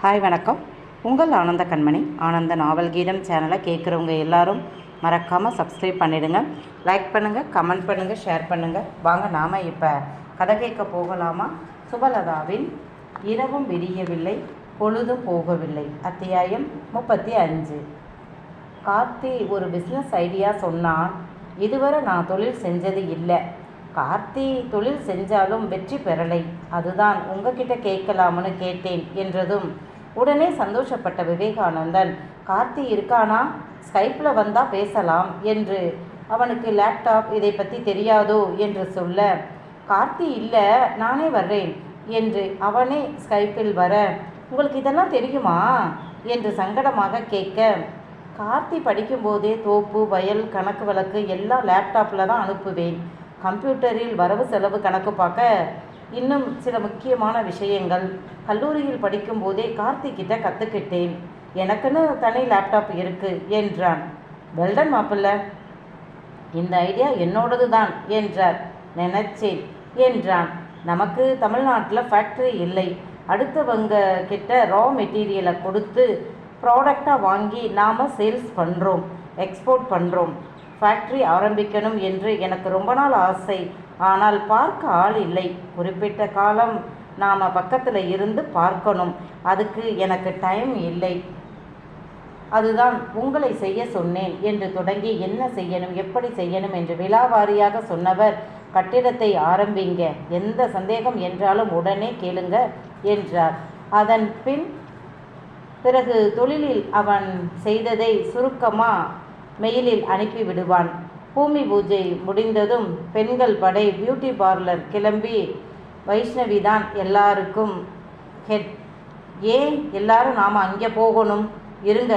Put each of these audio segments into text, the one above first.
Hi வணக்கம். உங்கள் ஆனந்த கண்மணி. ஆனந்த நாவல் கீதம் சேனலை கேட்குறவங்க எல்லாரும் மறக்காமல் சப்ஸ்கிரைப் பண்ணிடுங்க. லைக் பண்ணுங்கள் கமெண்ட் பண்ணுங்கள் ஷேர் பண்ணுங்கள் வாங்க நாம் இப்போ கதை கேட்க போகலாமா? சுபலதாவின் இரவும் விரியவில்லை பொழுதும் போகவில்லை. அத்தியாயம் முப்பத்தி அஞ்சு. கார்த்தி ஒரு பிஸ்னஸ் ஐடியா சொன்னான். இதுவரை நான் தொழில் செஞ்சது இல்லை. கார்த்தி தொழில் செஞ்சாலும் வெற்றி பெறலை. அதுதான் உங்ககிட்ட கேட்கலாம்னு கேட்டேன் என்றதும் உடனே சந்தோஷப்பட்ட விவேகானந்தன் கார்த்தி இருக்கானா? ஸ்கைப்பில் வந்தால் பேசலாம் என்று அவனுக்கு லேப்டாப் இதை பற்றி தெரியாதோ? என்று சொல்ல கார்த்தி இல்லை நானே வர்றேன் என்று அவனே ஸ்கைப்பில் வர உங்களுக்கு இதெல்லாம் தெரியுமா? என்று சங்கடமாக கேட்க கார்த்தி படிக்கும்போதே தோப்பு வயல் கணக்கு வழக்கு எல்லாம் லேப்டாப்பில் தான் அனுப்புவேன். கம்ப்யூட்டரில் வரவு செலவு கணக்கு பார்க்க இன்னும் சில முக்கியமான விஷயங்கள். கல்லூரியில் படிக்கும்போதே கார்த்திகிட்ட கற்றுக்கிட்டேன் எனக்குன்னு தனி லேப்டாப் இருக்கு என்றான். வெல்டன் மாப்பிள்ள இந்த ஐடியா என்னோடது தான் என்றார். நினைச்சேன் என்றான். நமக்கு தமிழ்நாட்டில் ஃபேக்ட்ரி இல்லை. அடுத்தவங்க கிட்ட ரா மெட்டீரியலை கொடுத்து ப்ராடக்டாக வாங்கி நாம் சேல்ஸ் பண்ணுறோம் எக்ஸ்போர்ட் பண்ணுறோம் ஃபேக்ட்ரி ஆரம்பிக்கணும் என்று எனக்கு ரொம்ப நாள் ஆசை. ஆனால் பார்க்க ஆள் இல்லை. குறிப்பிட்ட காலம் நாம் பக்கத்தில் இருந்து பார்க்கணும். அதுக்கு எனக்கு டைம் இல்லை. அதுதான் உங்களை செய்ய சொன்னேன் என்று தொடங்கி என்ன செய்யணும் எப்படி செய்யணும் என்று விழாவாரியாக சொன்னவர் கட்டிடத்தை ஆரம்பிங்க. எந்த சந்தேகம் என்றாலும் உடனே கேளுங்க என்றார். அதன் பின் பிறகு தொழிலில் அவன் செய்ததை சுருக்கமாக மெயிலில் அனுப்பி விடுவான் பூமி பூஜை முடிந்ததும் பெண்கள் படை பியூட்டி பார்லர் கிளம்பி வைஷ்ணவி தான் எல்லாருக்கும் ஹெட் ஏன் எல்லாரும் நாம் அங்கே போகணும்? இருங்க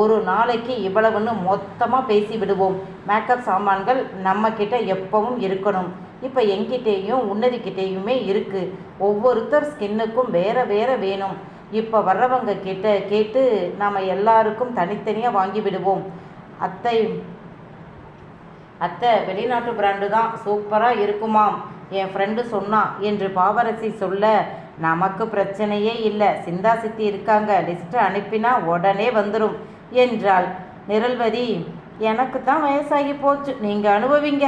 ஒரு நாளைக்கு இவ்வளவுன்னு மொத்தமாக பேசி விடுவோம். மேக்கப் சாமான்கள் நம்மக்கிட்ட எப்பவும் இருக்கணும். இப்போ எங்கிட்டேயும் உன்னதிக்கிட்டேயுமே இருக்குது ஒவ்வொருத்தர் ஸ்கின்னுக்கும் வேற வேற வேணும். இப்போ வர்றவங்க கிட்ட கேட்டு நாம் எல்லாருக்கும் தனித்தனியாக வாங்கி விடுவோம். அத்தை அத்தை வெளிநாட்டு பிராண்டு தான் சூப்பராக இருக்குமாம் என் ஃப்ரெண்டு சொன்னான் என்று பாவரசி சொல்ல நமக்கு பிரச்சனையே இல்லை சிந்தா சித்தி இருக்காங்க லிஸ்ட்டு அனுப்பினா உடனே வந்துடும் என்றாள். நிரல்வதி எனக்கு தான் வயசாகி போச்சு நீங்கள் அனுபவிங்க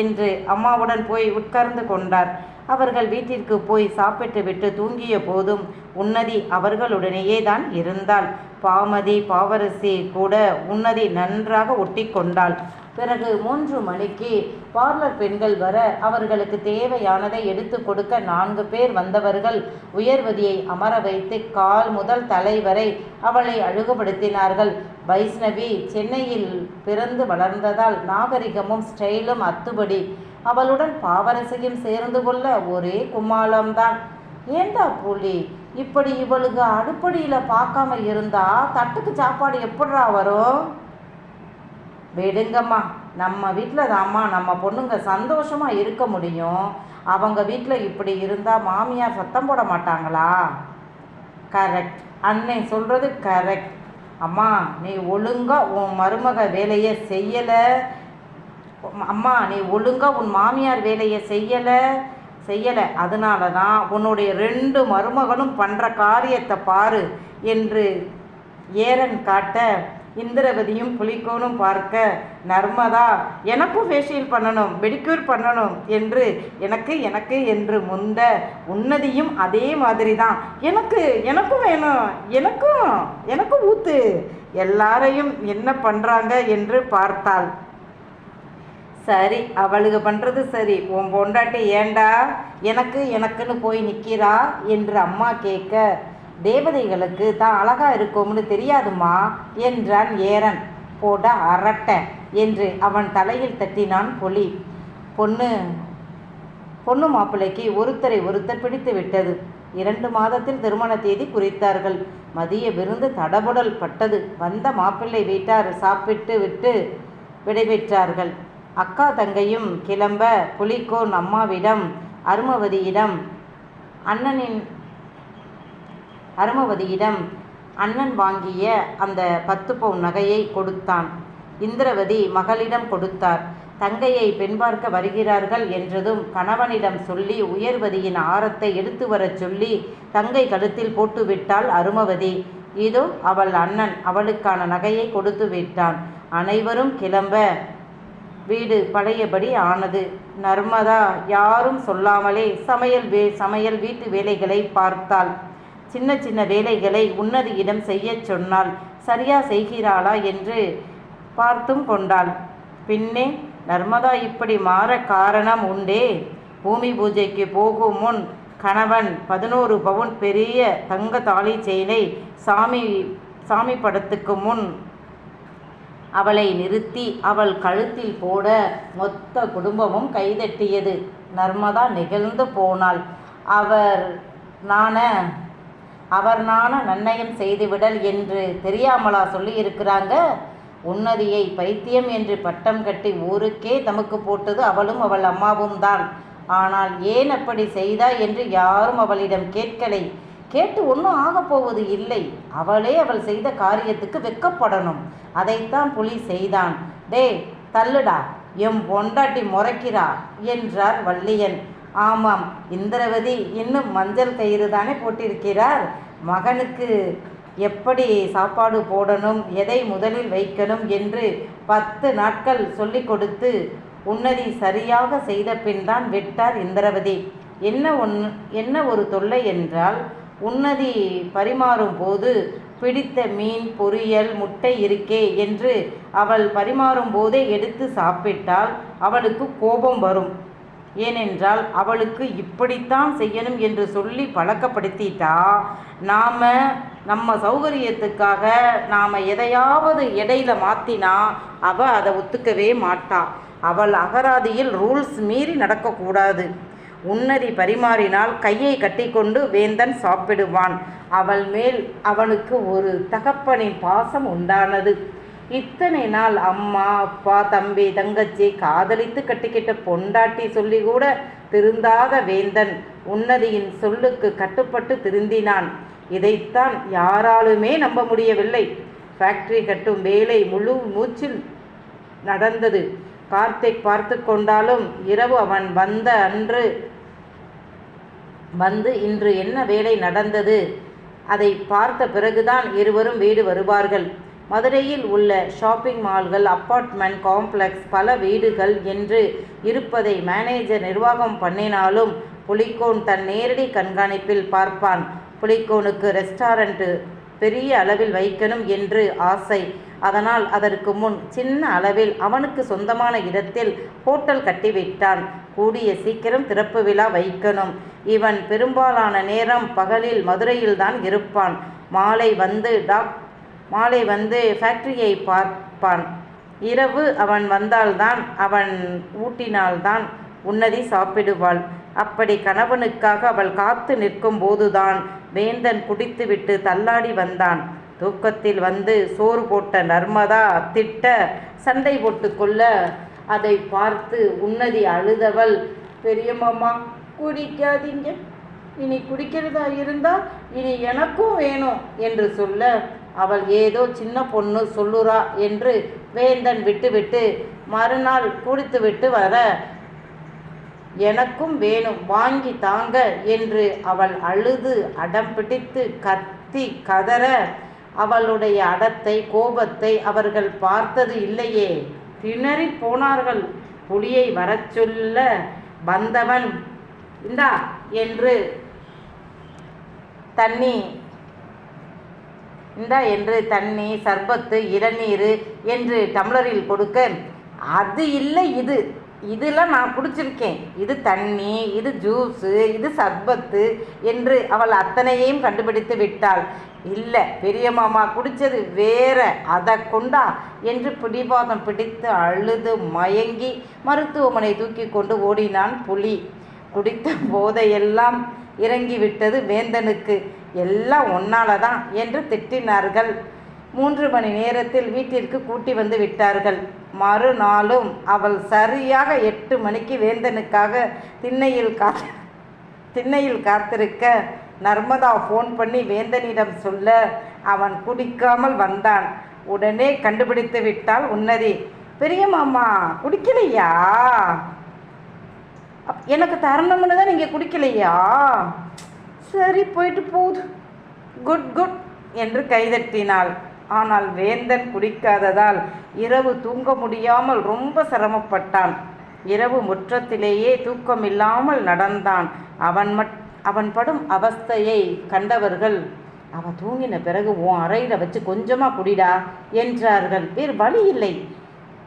என்று அம்மாவுடன் போய் உட்கார்ந்து கொண்டார். அவர்கள் வீட்டிற்கு போய் சாப்பிட்டு விட்டு தூங்கிய போதும் உன்னதி அவர்களுடனேயே தான் இருந்தாள். பாமதி பாவரசி கூட உன்னதி நன்றாக ஒட்டி கொண்டாள். பிறகு மூன்று மணிக்கு பார்லர் பெண்கள் வர அவர்களுக்கு தேவையானதை எடுத்து கொடுக்க நான்கு பேர் வந்தவர்கள் உயர்வதியை அமர வைத்து கால் முதல் தலை வரை அவளை அழகுபடுத்தினார்கள். வைஷ்ணவி சென்னையில் பிறந்து வளர்ந்ததால் நாகரிகமும் ஸ்டைலும் அத்துபடி. அவளுடன் பாவரசையும் சேர்ந்து கொள்ள ஒரே கும்மாளம்தான். ஏண்டா புலி? இப்படி இவளுக்கு அடுப்படியில் பார்க்காம இருந்தா தட்டுக்கு சாப்பாடு எப்படா வரும்? விடுங்கம்மா நம்ம வீட்டில் தாம்மா நம்ம பொண்ணுங்க சந்தோஷமாக இருக்க முடியும். அவங்க வீட்டில் இப்படி இருந்தால் மாமியார் சத்தம் போட மாட்டாங்களா? கரெக்ட் அன்னை சொல்கிறது கரெக்ட் அம்மா நீ ஒழுங்காக உன் மருமக வேலையை செய்யலை. அம்மா நீ ஒழுங்காக உன் மாமியார் வேலையை செய்யலை. செய்யலை. அதனால தான் உன்னுடைய ரெண்டு மருமகனும் பண்ணுற காரியத்தை பாரு என்று ஏரன் காட்ட இந்திரவதியும் புலிக்கோனும் பார்க்க நர்மதா எனக்கும் ஃபேஷியல் பண்ணணும் பெடிக்யூர் பண்ணணும் என்று எனக்கு எனக்கு என்று முந்த உன்னதியும் அதே மாதிரி தான் எனக்கு எனக்கும் வேணும் எனக்கும் எனக்கும் ஊத்து எல்லாரையும் என்ன பண்ணுறாங்க என்று பார்த்தாள். சரி அவளுக்கு பண்ணுறது சரி. உன் பொண்டாட்டி ஏண்டா? எனக்கு எனக்குன்னு போய் நிற்கிறா என்று அம்மா கேட்க தேவதைகளுக்கு தான் அழகா இருக்கும்னு தெரியாதுமா? என்றான் ஏரன். போட அரட்ட என்று அவன் தலையில் தட்டினான் பொலி. பொண்ணு பொண்ணு மாப்பிள்ளைக்கு ஒருத்தரை ஒருத்தர் பிடித்து விட்டது. இரண்டு மாதத்தில் திருமண தேதி குறித்தார்கள். மதிய விருந்து தடபுடல் பட்டது. வந்த மாப்பிள்ளை வீட்டார் சாப்பிட்டு விட்டு விடைபெற்றார்கள். அக்கா தங்கையும் கிளம்ப புலிக்கோன் அம்மாவிடம் அருமவதியிடம் அண்ணனின் அருமவதியிடம் அண்ணன் வாங்கிய அந்த பத்து பவுன் நகையை கொடுத்தான். இந்திரவதி மகளிடம் கொடுத்தார். தங்கையை பெண் பார்க்க வருகிறார்கள் என்றதும் கணவனிடம் சொல்லி உயர்வதியின் ஆரத்தை எடுத்து வரச் சொல்லி தங்கை கழுத்தில் போட்டுவிட்டாள் அருமவதி. இதோ அவள் அண்ணன் அவளுக்கான நகையை கொடுத்து விட்டான். அனைவரும் கிளம்ப வீடு பழையபடி ஆனது. நர்மதா யாரும் சொல்லாமலே சமையல் வே சமையல் வீட்டு வேலைகளை பார்த்தாள். சின்ன சின்ன வேலைகளை உன்னதியிடம் செய்யச் சொன்னாள். சரியா செய்கிறாளா என்று பார்த்தும் கொண்டாள். பின்னே நர்மதா இப்படி மாற காரணம் உண்டே. பூமி பூஜைக்கு போகும் முன் கணவன் பதினோரு பவுன் பெரிய தங்க தாலி செயினை சாமி சாமி படத்துக்கு முன் அவளை நிறுத்தி அவள் கழுத்தில் போட மொத்த குடும்பமும் கைதட்டியது. நர்மதா நிகழ்ந்து போனாள். அவர் நான அவர்னான நன்னயம் செய்துவிடல் என்று தெரியாமலா சொல்லியிருக்கிறாங்க. உன்னதியை பைத்தியம் என்று பட்டம் கட்டி ஊருக்கே தமக்கு போட்டது அவளும் அவள் அம்மாவும் தான். ஆனால் ஏன் அப்படி செய்தா என்று யாரும் அவளிடம் கேட்கலை. கேட்டு ஒன்றும் ஆகப்போவது இல்லை. அவளே அவள் செய்த காரியத்துக்கு வெக்கப்படணும். அதைத்தான் புலி செய்தான். டே தள்ளுடா. எம் பொண்டாட்டி முறைக்கிறா என்றார் வள்ளியன். ஆமாம் இந்திரவதி இன்னும் மஞ்சள் கயிறு தானே போட்டிருக்கிறார். மகனுக்கு எப்படி சாப்பாடு போடணும் எதை முதலில் வைக்கணும் என்று பத்து நாட்கள் சொல்லிக் கொடுத்து உன்னதி சரியாக செய்த பின் தான் விட்டார் இந்திரவதி. என்ன ஒன் என்ன ஒரு தொல்லை என்றால் உன்னதி பரிமாறும் போது பிடித்த மீன் பொரியல் முட்டை இருக்கே என்று அவள் பரிமாறும் போதே எடுத்து சாப்பிட்டால் அவளுக்கு கோபம் வரும். ஏனென்றால் அவளுக்கு இப்படித்தான் செய்யணும் என்று சொல்லி பழக்கப்படுத்திட்டா நாம் நம்ம சௌகரியத்துக்காக நாம் எதையாவது இடையில மாற்றினா அவள் அதை ஒத்துக்கவே மாட்டா. அவள் அகராதியில் ரூல்ஸ் மீறி நடக்கக்கூடாது. உன்னதி பரிமாறினால் கையை கட்டிக்கொண்டு வேந்தன் சாப்பிடுவான். அவள் மேல் அவனுக்கு ஒரு தகப்பனின் பாசம் உண்டானது. இத்தனை நாள் அம்மா அப்பா தம்பி தங்கச்சி காதலித்து கட்டிக்கிட்ட பொண்டாட்டி சொல்லி கூட திருந்தாத வேந்தன் உன்னதியின் சொல்லுக்கு கட்டுப்பட்டு திருந்தினான். இதைத்தான் யாராலுமே நம்ப முடியவில்லை. ஃபேக்டரி கட்டும் வேலை முழு மூச்சில் நடந்தது. கார்த்திக் பார்த்து கொண்டாலும் இரவு அவன் வந்த அன்று வந்து இன்று என்ன வேலை நடந்தது? அதை பார்த்த பிறகுதான் இருவரும் வீடு வருவார்கள். மதுரையில் உள்ள ஷாப்பிங் மால்கள் அப்பார்ட்மெண்ட் காம்ப்ளெக்ஸ் பல வீடுகள் என்று இருப்பதை மேனேஜர் நிர்வாகம் பண்ணினாலும் புலிகோன் தன் நேரடி கண்காணிப்பில் பார்ப்பான். புலிகோனுக்கு ரெஸ்டாரண்ட்டு பெரிய அளவில் வைக்கணும் என்று ஆசை. அதனால் அதற்கு முன் சின்ன அளவில் அவனுக்கு சொந்தமான இடத்தில் ஹோட்டல் கட்டிவிட்டான். கூடிய சீக்கிரம் திறப்பு விழா வைக்கணும். இவன் பெரும்பாலான நேரம் பகலில் மதுரையில்தான் இருப்பான். மாலை வந்து டாக் மாலை வந்து ஃபேக்ட்ரியை பார்ப்பான். இரவு அவன் வந்தால்தான் அவன் ஊட்டினால்தான் உன்னதி சாப்பிடுவாள். அப்படி கணவனுக்காக அவள் காத்து நிற்கும் போதுதான் வேந்தன் குடித்துவிட்டு தள்ளாடி வந்தான். தூக்கத்தில் வந்து சோறு போட்ட நர்மதா திட்ட சண்டை போட்டுக்கொள்ள அதை பார்த்து உன்னதி அழுதவள் பெரியம்மா குடிக்காதீங்க. இனி குடிக்கிறதா இருந்தா இனி எனக்கும் வேணும் என்று சொல்ல அவள் ஏதோ சின்ன பொண்ணு சொல்லுறா என்று வேந்தன் விட்டுவிட்டு மறுநாள் குடித்துவிட்டு வர எனக்கும் வேணும் வாங்கி தாங்க என்று அவள் அழுது அடம் பிடித்து கத்தி கதற அவளுடைய அடத்தை கோபத்தை அவர்கள் பார்த்தது இல்லையே. திணறி போனார்கள் புலியை வரச் சொல்ல வந்தவன் இந்தா என்று தண்ணி இந்தா என்று தண்ணி சர்பத்து இளநீர் என்று டம்ளரில் கொடுக்க அது இல்லை இது. இதெல்லாம் நான் குடிச்சிருக்கேன். இது தண்ணி இது ஜூஸு இது சர்பத்து என்று அவள் அத்தனையையும் கண்டுபிடித்து விட்டாள். இல்லை பெரிய மாமா குடித்தது வேற. அதை கொண்டா என்று பிடிவாதம் பிடித்து அழுது மயங்கி மருத்துவமனை தூக்கி கொண்டு ஓடினான் புலி. குடித்த போதையெல்லாம் இறங்கிவிட்டது வேந்தனுக்கு. எல்லாம் ஒன்னால தான் என்று திட்டினார்கள். மூன்று மணி நேரத்தில் வீட்டிற்கு கூட்டி வந்து விட்டார்கள். மறுநாளும் அவள் சரியாக எட்டு மணிக்கு வேந்தனுக்காக திண்ணையில் காத்து திண்ணையில் காத்திருக்க நர்மதா ஃபோன் பண்ணி வேந்தனிடம் சொல்ல அவன் குடிக்காமல் வந்தான். உடனே கண்டுபிடித்து விட்டாள் உன்னதி பெரிய மாமா குடிக்கலையா? அப்- எனக்கு தரணும்னு தான் நீங்கள் குடிக்கலையா? சரி போயிட்டு போகுது. குட் குட் என்று கைதட்டினாள். ஆனால் வேந்தன் குடிக்காததால் இரவு தூங்க முடியாமல் ரொம்ப சிரமப்பட்டான். இரவு முற்றத்திலேயே தூக்கமில்லாமல் நடந்தான். அவன் மட் அவன் படும் அவஸ்தையை கண்டவர்கள் அவ தூங்கின பிறகு உன் அறையில் வச்சு கொஞ்சமாக குடிடா என்றார்கள். வேறு வழி இல்லை.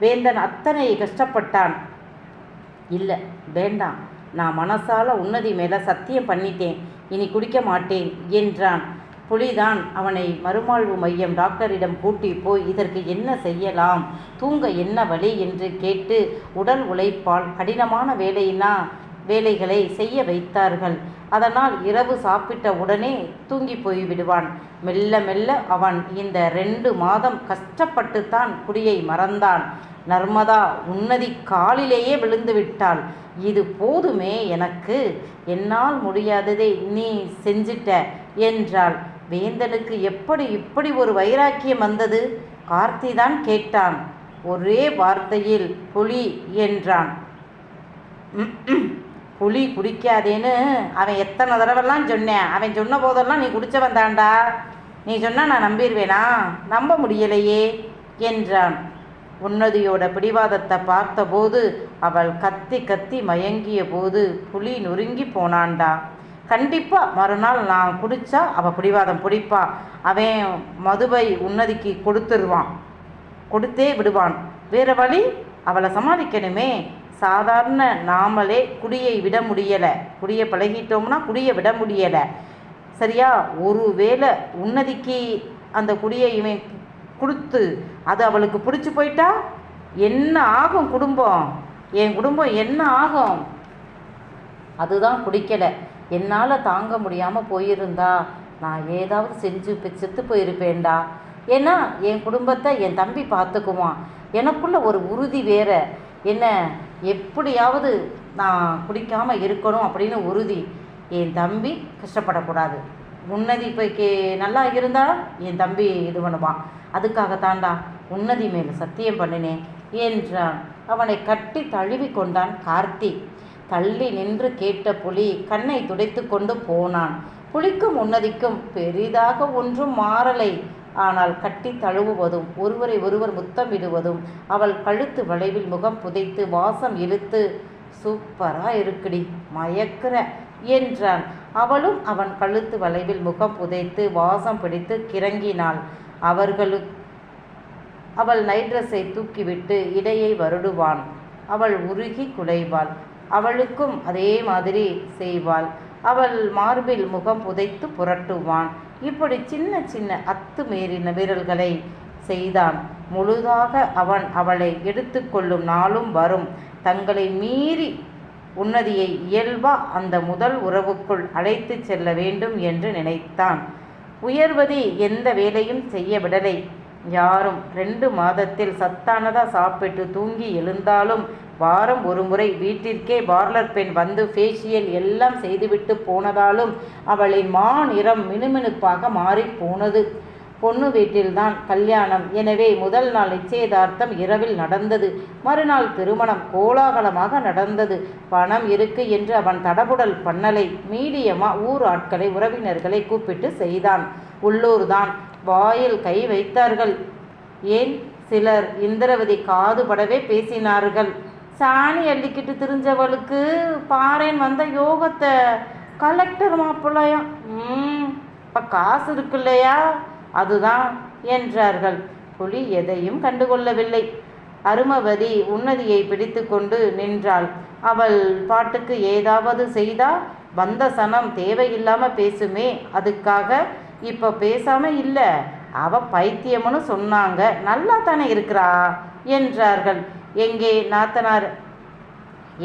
வேந்தன் அத்தனை கஷ்டப்பட்டான். இல்லை வேண்டாம். நான் மனசால உன்னதி மேலே சத்தியம் பண்ணிட்டேன். இனி குடிக்க மாட்டேன் என்றான். புலிதான் அவனை மறுமாழ்வு மையம் டாக்டரிடம் கூட்டி போய் இதற்கு என்ன செய்யலாம்? தூங்க என்ன வழி? என்று கேட்டு உடல் உழைப்பால் கடினமான வேலையினா வேலைகளை செய்ய வைத்தார்கள். அதனால் இரவு சாப்பிட்ட உடனே தூங்கி போய் விடுவான். மெல்ல மெல்ல அவன் இந்த ரெண்டு மாதம் கஷ்டப்பட்டுத்தான் குடியை மறந்தான். நர்மதா உன்னதி காலிலேயே விழுந்து விட்டாள். இது போதுமே எனக்கு. என்னால் முடியாததை நீ செஞ்சிட்ட என்றாள். வேந்தனுக்கு எப்படி இப்படி ஒரு வைராக்கியம் வந்தது? கார்த்தி தான் கேட்டான். ஒரே வார்த்தையில் புலி என்றான். புலி குடிக்காதேன்னு அவன் எத்தனை தடவைலாம் சொன்னேன். அவன் சொன்ன போதெல்லாம் நீ குடிச்சவன் தாண்டா நீ சொன்னால் நான் நம்பிடுவேனா நம்ப முடியலையே என்றான். உன்னதியோட பிடிவாதத்தை பார்த்தபோது அவள் கத்தி கத்தி மயங்கிய போது புலி நொறுங்கி போனான்டா கண்டிப்பா மறுநாள் நான் குடிச்சா அவள் பிடிவாதம் பிடிப்பா. அவன் மதுவை உன்னதிக்கு கொடுத்துருவான். கொடுத்தே விடுவான். வேற வழி? அவளை சமாளிக்கணுமே. சாதாரண நாமளே குடியை விட முடியலை. குடியை பழகிட்டோம்னா குடியை விட முடியலை. சரியா? ஒரு வேளை உன்னதிக்கு அந்த குடியை இவன் கொடுத்து அது அவளுக்கு பிடிச்சி போயிட்டா? என்ன ஆகும் குடும்பம்? என் குடும்பம் என்ன ஆகும்? அதுதான் குடிக்கலை என்னால் தாங்க முடியாமல் போயிருந்தா. நான் ஏதாவது செஞ்சு செத்து போயிருப்பேன்டா. ஏன்னா என் குடும்பத்தை என் தம்பி பார்த்துக்குவான். எனக்குள்ள ஒரு உறுதி வேற. என்ன எப்படியாவது நான் குடிக்காமல் இருக்கணும் அப்படின்னு உறுதி. என் தம்பி கஷ்டப்படக்கூடாது. உன்னதி போய் கே நல்லா இருந்தா என் தம்பி இது பண்ணுவான் அதுக்காகத்தான்டா உன்னதி மேல் சத்தியம் பண்ணினேன் என்றான். அவனை கட்டி தழுவி கொண்டான் கார்த்தி. தள்ளி நின்று கேட்ட புலி கண்ணை துடைத்து கொண்டு போனான். புலிக்கும் உன்னதிக்கும் பெரிதாக ஒன்றும் மாறலை. ஆனால் கட்டி தழுவுவதும் ஒருவரை ஒருவர் முத்தமிடுவதும் அவள் கழுத்து வளைவில் முகம் புதைத்து வாசம் இழுத்து சூப்பராக இருக்குடி மயக்கிற என்றான். அவளும் அவன் கழுத்து வளைவில் முகம் புதைத்து வாசம் பிடித்து கிறங்கினாள். அவர்களு அவள் நைட்ரஸை தூக்கிவிட்டு இடையை வருடுவான். அவள் உருகி குலைவாள். அவளுக்கும் அதே மாதிரி செய்வாள். அவள் மார்பில் முகம் புதைத்து புரட்டுவான். இப்படி சின்ன சின்ன அத்து மீறின வீரல்களை செய்தான். முழுதாக அவன் அவளை எடுத்துக்கொள்ளும் நாளும் வரும். தங்களை மீறி உன்னதியை இயல்பா அந்த முதல் உறவுக்குள் அழைத்து செல்ல வேண்டும் என்று நினைத்தான். உயர்வதி எந்த வேலையும் செய்ய விடலை. யாரும் ரெண்டு மாதத்தில் சத்தானதா சாப்பிட்டு தூங்கி எழுந்தாலும் வாரம் ஒரு முறை வீட்டிற்கே பார்லர் பெண் வந்து ஃபேஷியல் எல்லாம் செய்துவிட்டு போனதாலும் அவளின் மா நிறம் மினுமினுப்பாக மாறிப் போனது. பொண்ணு வீட்டில்தான் கல்யாணம். எனவே முதல் நாள் நிச்சயதார்த்தம் இரவில் நடந்தது. மறுநாள் திருமணம் கோலாகலமாக நடந்தது. பணம் இருக்கு என்று அவன் தடபுடல் பண்ணலை. மீடியமா ஊர் ஆட்களை உறவினர்களை கூப்பிட்டு செய்தான். உள்ளூர்தான் வாயில் கை வைத்தார்கள். ஏன்? சிலர் இந்திரவதி காதுபடவே பேசினார்கள். சாணி அள்ளிக்கிட்டு திரிஞ்சவளுக்கு பாரேன் வந்த யோகத்தை. கலெக்டர் மாப்பிள்ளையா? ம். இப்போ காசு இருக்கு இல்லையா அதுதான் என்றார்கள். புலி எதையும் கண்டுகொள்ளவில்லை. அருமவதி உன்னதியை பிடித்து கொண்டு நின்றாள். அவள் பாட்டுக்கு ஏதாவது செய்தா? வந்த சனம் தேவையில்லாம பேசுமே அதுக்காக இப்போ பேசாம இல்லை. அவ பைத்தியம்னு சொன்னாங்க. நல்லா தானே இருக்கிறா? என்றார்கள். எங்கே நாத்தனார்?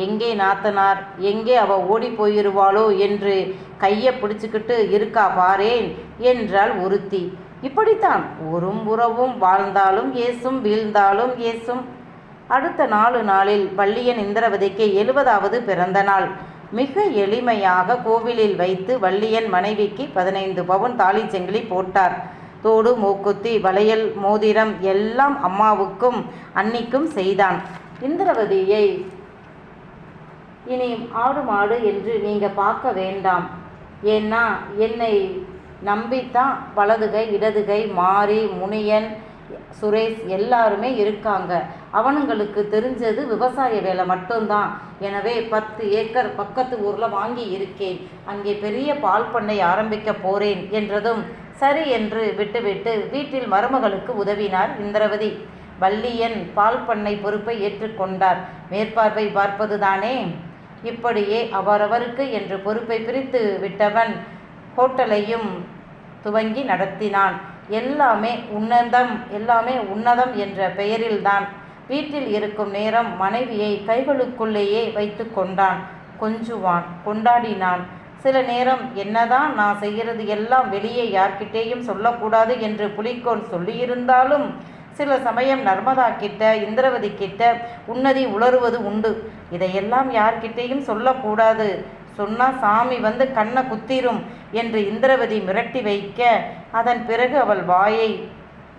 எங்கே நாத்தனார்? எங்கே அவ ஓடி போயிருவாளோ என்று கையை பிடிச்சுக்கிட்டு இருக்கா பாரேன்? என்றாள் ஒருத்தி. இப்படித்தான். ஒரும் உறவும் வாழ்ந்தாலும் ஏசும் வீழ்ந்தாலும் ஏசும் அடுத்த நாலு நாளில் வள்ளியன் இந்திரவதிக்கு எழுபதாவது பிறந்த நாள். மிக எளிமையாக கோவிலில் வைத்து வள்ளியன் மனைவிக்கு பதினைந்து பவுன் தாலி செங்கிலி போட்டார். தோடு மூக்குத்தி வளையல் மோதிரம் எல்லாம் அம்மாவுக்கும் அன்னிக்கும் செய்தான். இந்திரவதியை இனி ஆடு மாடு என்று நீங்கள் பார்க்க வேண்டாம். ஏன்னா என்னை நம்பித்தான் வலதுகை இடதுகை மாரி முனியன் சுரேஷ் எல்லாருமே இருக்காங்க. அவனுங்களுக்கு தெரிஞ்சது விவசாய வேலை மட்டும்தான். எனவே பத்து ஏக்கர் பக்கத்து ஊரில் வாங்கி இருக்கேன். அங்கே பெரிய பால் பண்ணை ஆரம்பிக்க போறேன் என்றதும் சரி என்று விட்டுவிட்டு வீட்டில் மருமகளுக்கு உதவினார் இந்திரவதி. வள்ளியன் பால் பண்ணை பொறுப்பை ஏற்றுக்கொண்டார் மேற்பார்வை பார்ப்பதுதானே? இப்படியே அவரவருக்கு என்று பொறுப்பை பிரித்து விட்டவன் ஹோட்டலையும் துவங்கி நடத்தினான். எல்லாமே உன்னதம் எல்லாமே உன்னதம் என்ற பெயரில்தான். வீட்டில் இருக்கும் நேரம் மனைவியை கைகளுக்குள்ளேயே வைத்து கொண்டான். கொஞ்சுவான் கொண்டாடினான். சில நேரம் என்னதான் நான் செய்கிறது எல்லாம் வெளியே யார்கிட்டேயும் சொல்லக்கூடாது என்று புலிக்கோன் சொல்லியிருந்தாலும் சில சமயம் நர்மதா கிட்ட இந்திரவதி கிட்ட உன்னதி உளறுவது உண்டு. இதையெல்லாம் யார்கிட்டேயும் சொல்லக்கூடாது. சொன்னால் சாமி வந்து கண்ணை குத்திரும். என்று இந்திரவதி மிரட்டி வைக்க அதன் பிறகு அவள் வாயை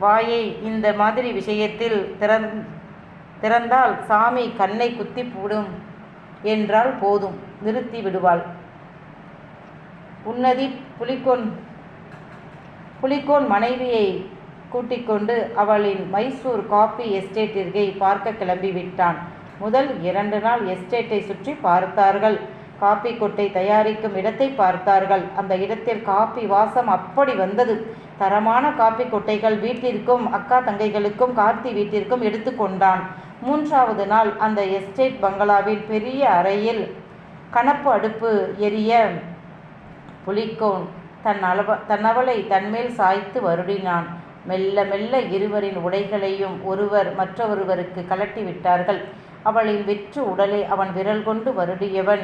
வாயை இந்த மாதிரி விஷயத்தில் திறந் திறந்தால் சாமி கண்ணை குத்தி போடும் என்றால் போதும் நிறுத்தி விடுவாள். உன்னதி புலிகோன் புலிக்கோன் மனைவியை கூட்டிக்கொண்டு அவளின் மைசூர் காபி எஸ்டேட்டிற்கை பார்க்க கிளம்பிவிட்டான். முதல் இரண்டு நாள் எஸ்டேட்டை சுற்றி பார்த்தார்கள். காப்பி கொட்டை தயாரிக்கும் இடத்தை பார்த்தார்கள். அந்த இடத்தில் காப்பி வாசம் அப்படி வந்தது. தரமான காப்பி கொட்டைகள் வீட்டிற்கும் அக்கா தங்கைகளுக்கும் கார்த்தி வீட்டிற்கும் எடுத்துக்கொண்டான் மூன்றாவது நாள் அந்த எஸ்டேட் பங்களாவின் பெரிய அறையில் கணப்பு அடுப்பு எரிய புலிக்கோன் தன் அளவ தன்னவளை தன்மேல் சாய்த்து வருடினான். மெல்ல மெல்ல இருவரின் உடைகளையும் ஒருவர் மற்றொருவருக்கு கலட்டி விட்டார்கள். அவளின் வெற்று உடலை அவன் விரல் கொண்டு வருடியவன்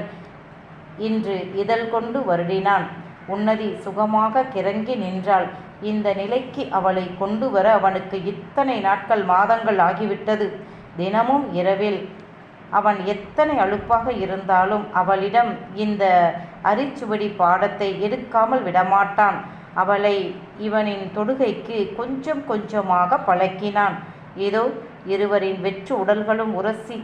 இன்று இதழ் கொண்டு வருடினான். உன்னதி சுகமாக கிறங்கி நின்றாள். இந்த நிலைக்கு அவளை கொண்டு வர அவனுக்கு இத்தனை நாட்கள் மாதங்கள் ஆகிவிட்டது. தினமும் இரவில் அவன் எத்தனை அலுப்பாக இருந்தாலும் அவளிடம் இந்த அரிச்சுவடி பாடத்தை எடுக்காமல் விடமாட்டான். அவளை இவனின் தொடுகைக்கு கொஞ்சம் கொஞ்சமாக பழக்கினான். ஏதோ இருவரின் வெற்று உடல்களும் உரசி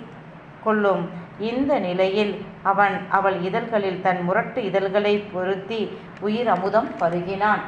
கொள்ளும் இந்த நிலையில் அவன் அவள் இதழ்களில் தன் முரட்டு இதழ்களை பொருத்தி உயிர் அமுதம் பருகினான்.